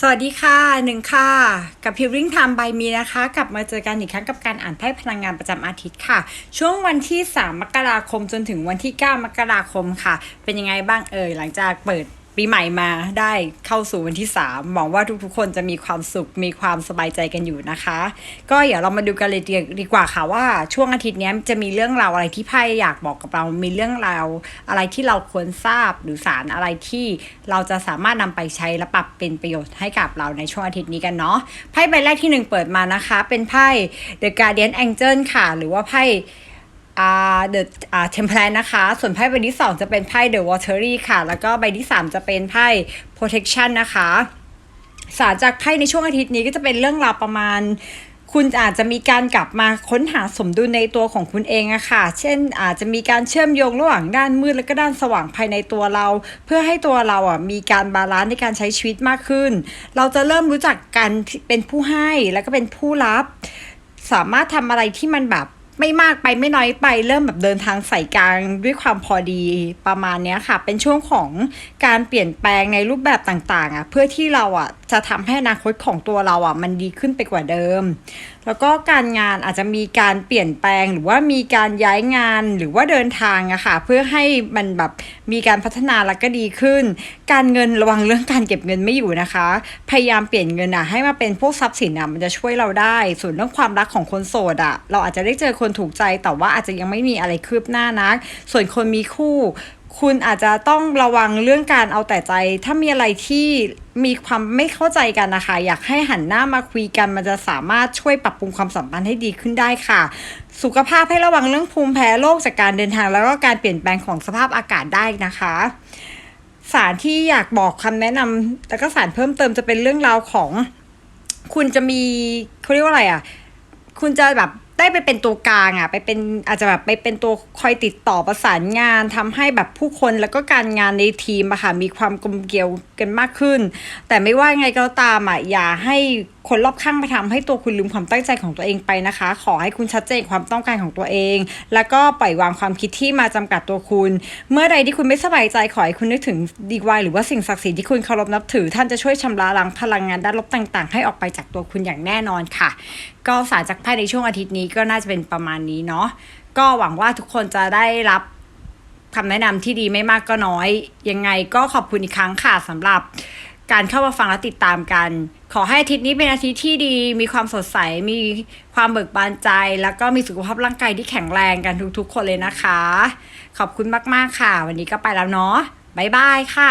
สวัสดีค่ะหนึ่งค่ะ กับพิวริ่งไทม์บายมีนะคะ กลับมาเจอกันอีกครั้งกับการอ่านไพ่พลังงานประจำอาทิตย์ค่ะ ช่วงวันที่ 3 มกราคมจนถึงวันที่ 9 มกราคมค่ะ เป็นยังไงบ้างเอ่ยหลังจากเปิด ปีใหม่มาได้เข้าสู่วันที่ 3 หวังว่าทุกๆ คนจะมีความสุขมีความสบายใจกันอยู่นะคะ ก็เดี๋ยวเรามาดูกันเลยดีกว่าค่ะว่าช่วงอาทิตย์นี้จะมีเรื่องราวอะไรที่ไพ่อยากบอกกับเรา มีเรื่องราวอะไรที่เราควรทราบหรือสารอะไรที่เราจะสามารถนำไปใช้และปรับเป็นประโยชน์ให้กับเราในช่วงอาทิตย์นี้กันเนาะไพ่ใบแรกที่หนึ่งเปิดมานะคะ เป็นไพ่ The Guardian Angel ค่ะ หรือว่าไพ่ อ่า The อ่า Temperance นะคะ ส่วนไพ่ใบที่ 2 จะเป็นไพ่ The Watery ค่ะ แล้วก็ใบที่ 3 จะเป็นไพ่ Protection นะคะสารจากไพ่ในช่วงอาทิตย์นี้ก็จะเป็นเรื่องราวประมาณคุณอาจจะมีการกลับมาค้นหาสมดุลในตัวของคุณเองอะค่ะ เช่นอาจจะมีการเชื่อมโยงระหว่างด้านมืดและก็ด้านสว่างภายในตัวเรา เพื่อให้ตัวเราอะมีการบาลานซ์ในการใช้ชีวิตมากขึ้น เราจะเริ่มรู้จักกันเป็นผู้ให้แล้วก็เป็นผู้รับ สามารถทำอะไรที่มันแบบ ไม่มากไปไม่น้อยไปเริ่มแบบเดินทางสายกลางด้วยความพอดีประมาณเนี้ยค่ะ เป็นช่วงของการเปลี่ยนแปลงในรูปแบบต่างๆอะเพื่อที่เราอะจะทำให้อนาคตของตัวเราอะมันดีขึ้นไปกว่าเดิม แล้วก็การงานอาจจะมีการเปลี่ยนแปลงหรือว่ามีการย้ายงานหรือว่าเดินทางอะค่ะ เพื่อให้มันแบบมีการพัฒนาแล้วก็ดีขึ้น การเงินระวังเรื่องการเก็บเงินไม่อยู่นะคะ พยายามเปลี่ยนเงินอะให้มาเป็นพวกทรัพย์สินอะมันจะช่วยเราได้ ส่วนเรื่องความรักของคนโสดอะเราอาจจะได้เจอคนถูกใจแต่ว่าอาจจะยังไม่มีอะไรคืบหน้านัก ส่วนคนมีคู่ คุณอาจจะต้องระวังเรื่องการเอาแต่ใจ ถ้ามีอะไรที่มีความไม่เข้าใจกันนะคะ อยากให้หันหน้ามาคุยกัน มันจะสามารถช่วยปรับปรุงความสัมพันธ์ให้ดีขึ้นได้ค่ะ สุขภาพให้ระวังเรื่องภูมิแพ้โรคจากการเดินทาง แล้วก็การเปลี่ยนแปลงของสภาพอากาศได้นะคะสารที่อยากบอกคำแนะนำแล้วก็สารเพิ่มเติมจะเป็นเรื่องราวของ คุณจะมีเขาเรียกว่าอะไรอะ คุณจะแบบ ได้ไปเป็นตัวกลางอะไปเป็นอาจจะแบบไปเป็นตัวคอยติดต่อประสานงานทำให้แบบผู้คนแล้วก็การงานในทีมอะค่ะมีความกลมเกลียวกันมากขึ้น แต่ไม่ว่าไงก็ตามอะอย่าให้คนรอบข้างมาทำให้ตัวคุณลืมความตั้งใจของตัวเองไปนะคะ ขอให้คุณชัดเจนความต้องการของตัวเอง แล้วก็ปล่อยวางความคิดที่มาจำกัดตัวคุณ เมื่อใดที่คุณไม่สบายใจขอให้คุณนึกถึงดีวายหรือว่าสิ่งศักดิ์สิทธิ์ที่คุณเคารพนับถือ ท่านจะช่วยชำระล้างพลังงานด้านลบต่าง ๆ ให้ออกไปจากตัวคุณอย่างแน่นอนค่ะ ก็สารจากไพ่ในช่วงอาทิตย์นี้ก็น่าจะเป็นประมาณนี้เนาะก็หวังว่าทุกคนจะได้รับคำแนะนำที่ดีไม่มากก็น้อย ยังไงก็ขอบคุณอีกครั้งค่ะสำหรับ การเข้ามาฟังและติดตามกัน ขอให้อาทิตย์นี้เป็นอาทิตย์ที่ดี มีความสดใส มีความเบิกบานใจ แล้วก็มีสุขภาพร่างกายที่แข็งแรงกันทุกๆ คนเลยนะคะ ขอบคุณมากๆค่ะ วันนี้ก็ไปแล้วเนาะบ๊ายบายค่ะ